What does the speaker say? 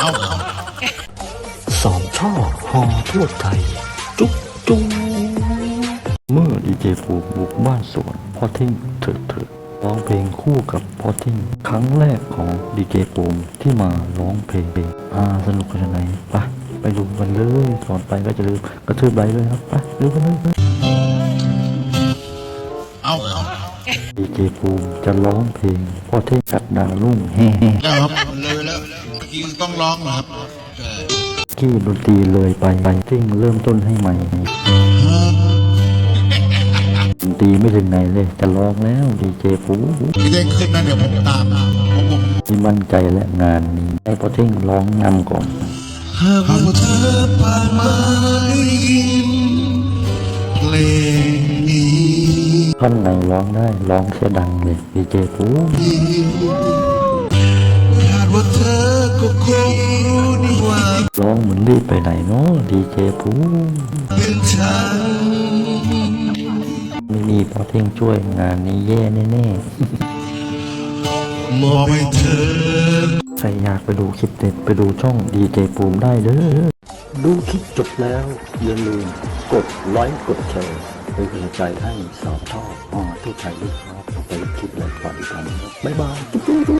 เอาเอาสองช่อหอทั่วไทย จุ๊บจุ๊บเมื่อดีเจฟูบุกบ้านสวนพ่อทิ้งเถิดเถิดร้องเพลงคู่กับพ่อทิ้งครั้งแรกของดีเจปูมที่มาร้องเพลงอ่าสนุกขนาดไหนไปไปดูกันเลยก่อนไปก็จะลืมกระทืบไหลเลยครับไปดูกันเลยเอาเอาดีเจปูมจะร้องเพลงพ่อเท่งกับดาวรุ่งแฮ่แล้วครับเลยแล้ว ยิงต้องร้องเหรอครับเออๆกี้ดนตรีเลยไปไปเท่งเริ่มต้นให้ใหม่ดนตรีไม่ถึงไหนเลยจะร้องแล้วดีเจปูพี่เด้งขึ้นนะเดี๋ยวผมตามผมผมมีมั่นใจและงานนี้ให้พ่อเท่งร้องนำก่อนหากว่าเธอผ่านมาได้ยินเพลงนี้ท่อนไหนร้องได้ร้องเสียดังเลยดีเจปู คงรู้ดีว่าร้องเหมือนรีบไปไหนเนาะดีเจปูเป็นฉันไม่มีพอเท่งช่วยงานนี้แย่แน่มอบให้เธอๆใครอยากไปดูคลิปเด็ดไปดูช่องดีเจปูมได้เด้อดูคลิปจบแล้วอย่าลืมกดไลค์กดแชร์เป็นกำลังใจให้สาวทออ๋อทุกไทยด้วยครับไปคลิปแรกก่อนกันครับบ๊ายบาย